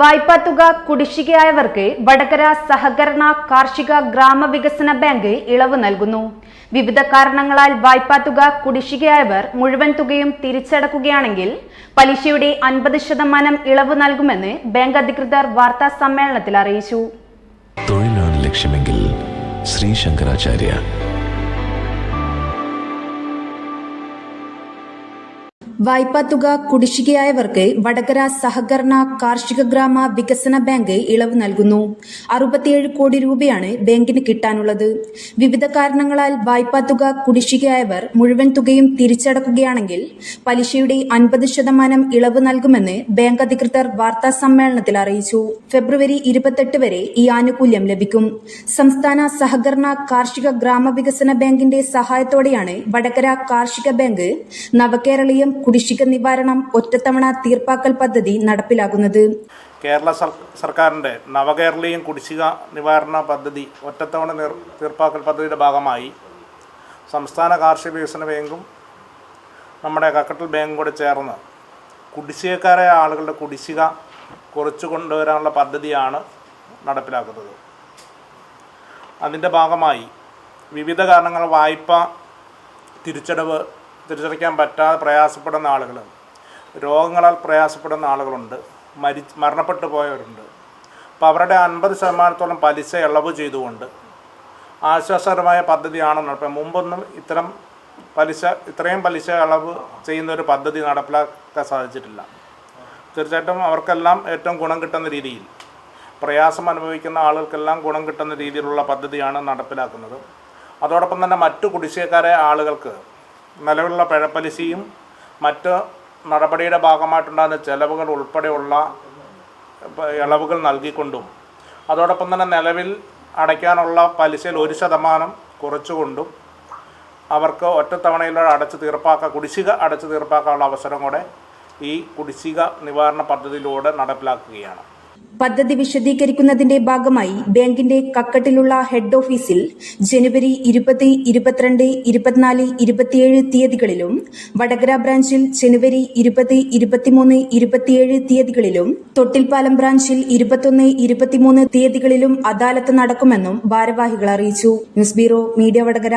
വായ്പാ തുക കുടിശ്ശികയായവർക്ക് വടകര സഹകരണ കാർഷിക ഗ്രാമവികസന ബാങ്ക് ഇളവ് നൽകുന്നു. വിവിധ കാരണങ്ങളാൽ വായ്പാ തുക കുടിശ്ശികയായവർ മുഴുവൻ തുകയും തിരിച്ചടക്കുകയാണെങ്കിൽ പലിശയുടെ അൻപത് ശതമാനം ഇളവ് നൽകുമെന്ന് ബാങ്ക് അധികൃതർ വാർത്താ സമ്മേളനത്തിൽ അറിയിച്ചു. തൊഴിലാണ് ലക്ഷ്യമെങ്കിൽ ശ്രീ ശങ്കരാചാര്യ വായ്പാ തുക കുടിശ്ശികയായവർക്ക് വടകര സഹകരണ കാർഷിക ഗ്രാമ വികസന ബാങ്ക് ഇളവ് നൽകുന്നു. അറുപത്തിയേഴ് കോടി രൂപയാണ് ബാങ്കിന് കിട്ടാനുള്ളത്. വിവിധ കാരണങ്ങളാൽ വായ്പാ തുക കുടിശ്ശികയായവർ മുഴുവൻ തുകയും തിരിച്ചടക്കുകയാണെങ്കിൽ പലിശയുടെ അൻപത് ശതമാനം ഇളവ് നൽകുമെന്ന് ബാങ്ക് അധികൃതർ വാർത്താ സമ്മേളനത്തിൽ അറിയിച്ചു. ഫെബ്രുവരി ഇരുപത്തെട്ട് വരെ ഈ ആനുകൂല്യം ലഭിക്കും. സംസ്ഥാന സഹകരണ കാർഷിക ഗ്രാമവികസന ബാങ്കിന്റെ സഹായത്തോടെയാണ് വടകര കാർഷിക ബാങ്ക് നവകേരളീയം കുടിശ്ശിക നിവാരണം ഒറ്റത്തവണ തീർപ്പാക്കൽ പദ്ധതി നടപ്പിലാകുന്നത് കേരള സർക്കാരിന്റെ നവകേരളീയം കുടിശ്ശിക നിവാരണ പദ്ധതി ഒറ്റത്തവണ തീർപ്പാക്കൽ പദ്ധതിയുടെ ഭാഗമായി സംസ്ഥാന കാർഷിക വികസന ബാങ്കും നമ്മുടെ കക്കട്ടൽ ബാങ്കും കൂടെ ചേർന്ന് കുടിശ്ശികക്കാരായ ആളുകളുടെ കുടിശ്ശിക കുറച്ചു കൊണ്ടുവരാനുള്ള പദ്ധതിയാണ് നടപ്പിലാക്കുന്നത്. അതിന്റെ ഭാഗമായി വിവിധ കാരണങ്ങൾ വായ്പ തിരിച്ചടവ് തിരിച്ചടയ്ക്കാൻ പറ്റാതെ പ്രയാസപ്പെടുന്ന ആളുകൾ. രോഗങ്ങളാൽ പ്രയാസപ്പെടുന്ന ആളുകളുണ്ട്. മരി മരണപ്പെട്ടു പോയവരുണ്ട്. അപ്പോൾ അവരുടെ അൻപത് ശതമാനത്തോളം പലിശ ഇളവ് ചെയ്തുകൊണ്ട് ആശ്വാസകരമായ പദ്ധതിയാണ് ഇപ്പം മുമ്പൊന്നും ഇത്തരം പലിശ ഇത്രയും പലിശ ഇളവ് ചെയ്യുന്ന ഒരു പദ്ധതി നടപ്പിലാക്കാൻ സാധിച്ചിട്ടില്ല. തീർച്ചയായിട്ടും അവർക്കെല്ലാം ഏറ്റവും ഗുണം കിട്ടുന്ന രീതിയിൽ പ്രയാസം അനുഭവിക്കുന്ന ആളുകൾക്കെല്ലാം ഗുണം കിട്ടുന്ന രീതിയിലുള്ള പദ്ധതിയാണ് നടപ്പിലാക്കുന്നത്. അതോടൊപ്പം തന്നെ മറ്റു കുടിശ്ശികക്കാരായ ആളുകൾക്ക് നിലവിലുള്ള പിഴപ്പലിശയും മറ്റ് നടപടിയുടെ ഭാഗമായിട്ടുണ്ടാകുന്ന ചെലവുകൾ ഉൾപ്പെടെയുള്ള ഇളവുകൾ നൽകിക്കൊണ്ടും അതോടൊപ്പം തന്നെ നിലവിൽ അടയ്ക്കാനുള്ള പലിശയിൽ ഒരു ശതമാനം കുറച്ചുകൊണ്ടും അവർക്ക് ഒറ്റത്തവണയിലൂടെ അടച്ചു തീർപ്പാക്കാൻ കുടിശ്ശിക അടച്ചു തീർപ്പാക്കാനുള്ള അവസരം കൂടെ ഈ കുടിശ്ശിക നിവാരണ പദ്ധതിയിലൂടെ നടപ്പിലാക്കുകയാണ്. പദ്ധതി വിശദീകരിക്കുന്നതിന്റെ ഭാഗമായി ബാങ്കിന്റെ കക്കട്ടിലുള്ള ഹെഡ് ഓഫീസിൽ ജനുവരി ഇരുപത് ഇരുപത്തിരണ്ട് ഇരുപത്തിനാല് ഇരുപത്തിയേഴ് തീയതികളിലും വടകര ബ്രാഞ്ചിൽ ജനുവരി ഇരുപത് ഇരുപത്തിമൂന്ന് ഇരുപത്തിയേഴ് തീയതികളിലും തൊട്ടിൽപ്പാലം ബ്രാഞ്ചിൽ ഇരുപത്തൊന്ന് ഇരുപത്തിമൂന്ന് തീയതികളിലും അദാലത്ത് നടക്കുമെന്നും ഭാരവാഹികൾ അറിയിച്ചു. News bureau media Vadakara.